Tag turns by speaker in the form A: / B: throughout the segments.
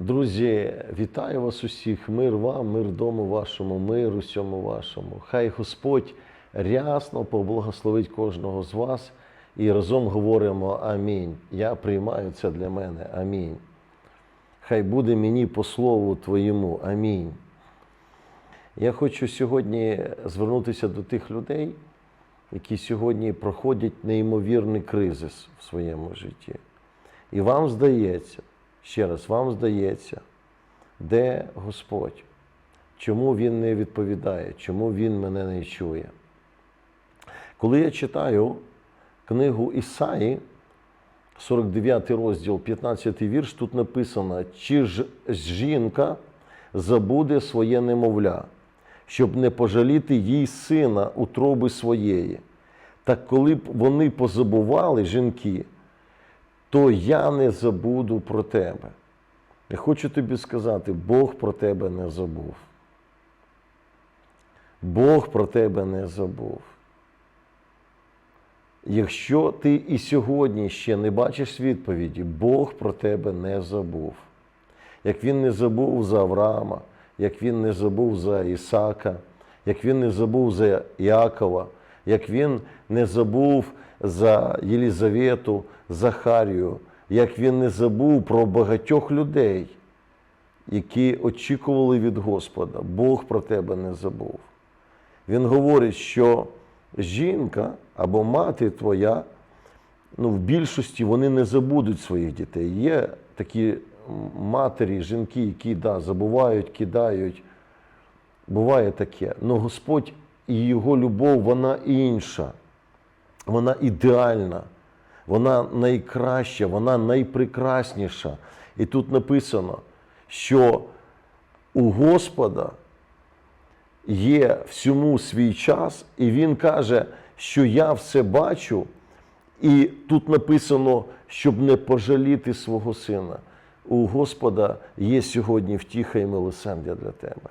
A: Друзі, вітаю вас усіх. Мир вам, мир дому вашому, мир усьому вашому. Хай Господь рясно поблагословить кожного з вас і разом говоримо Амінь. Я приймаю це для мене. Амінь. Хай буде мені по слову Твоєму. Амінь. Я хочу сьогодні звернутися до тих людей, які сьогодні проходять неймовірний кризис в своєму житті. І вам здається, ще раз, вам здається, де Господь? Чому Він не відповідає, чому Він мене не чує? Коли я читаю книгу Ісаї, 49 розділ, 15 вірш, тут написано, чи ж жінка забуде своє немовля, щоб не пожаліти їй сина утроби своєї. Так коли б вони позабували жінки, то я не забуду про тебе. Я хочу тобі сказати, Бог про тебе не забув. Бог про тебе не забув. Якщо ти і сьогодні ще не бачиш відповіді, Бог про тебе не забув. Як він не забув за Авраама, як він не забув за Ісака, як він не забув за Іакова, як він не забув за Єлізавету, Захарію, як він не забув про багатьох людей, які очікували від Господа. Бог про тебе не забув. Він говорить, що жінка або мати твоя, ну, в більшості вони не забудуть своїх дітей. Є такі матері, жінки, які да, забувають, кидають. Буває таке. Але Господь і Його любов, вона інша, вона ідеальна, вона найкраща, вона найпрекрасніша. І тут написано, що у Господа є всьому свій час, і Він каже, що я все бачу, і тут написано, щоб не пожаліти свого сина. У Господа є сьогодні втіха і милосердя для тебе.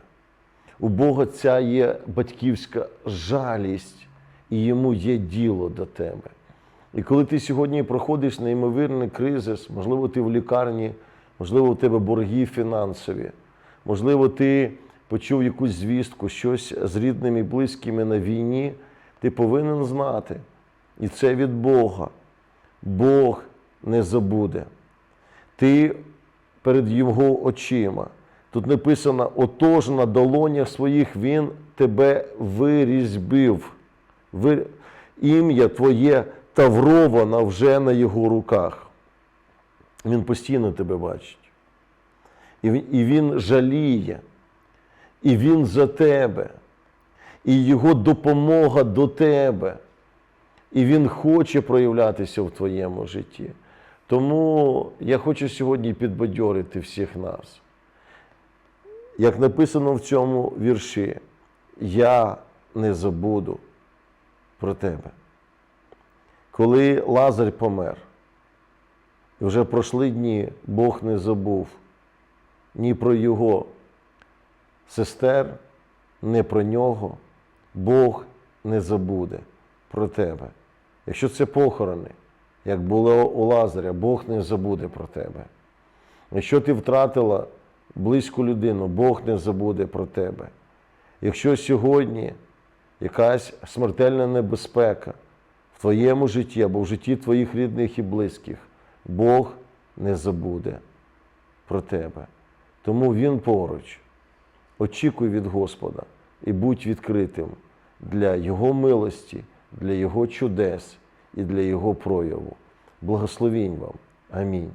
A: У Бога ця є батьківська жалість, і йому є діло до тебе. І коли ти сьогодні проходиш неймовірний кризис, можливо, ти в лікарні, можливо, у тебе борги фінансові, можливо, ти почув якусь звістку, щось з рідними і близькими на війні, ти повинен знати. І це від Бога. Бог не забуде. Ти перед Його очима. Тут написано: отож на долонях своїх Він тебе вирізьбив. Ви... Ім'я Твоє тавровано вже на Його руках. Він постійно тебе бачить. І він, і він жаліє, і Він за тебе, і Його допомога до тебе. І Він хоче проявлятися в твоєму житті. Тому я хочу сьогодні підбадьорити всіх нас. Як написано в цьому вірші, я не забуду про тебе. Коли Лазар помер, і вже пройшли дні, Бог не забув ні про його сестер, ні про нього. Бог не забуде про тебе. Якщо це похорони, як було у Лазаря, Бог не забуде про тебе. Якщо ти втратила близьку людину, Бог не забуде про тебе. Якщо сьогодні якась смертельна небезпека в твоєму житті або в житті твоїх рідних і близьких, Бог не забуде про тебе. Тому Він поруч. Очікуй від Господа і будь відкритим для Його милості, для Його чудес і для Його прояву. Благословінь вам. Амінь.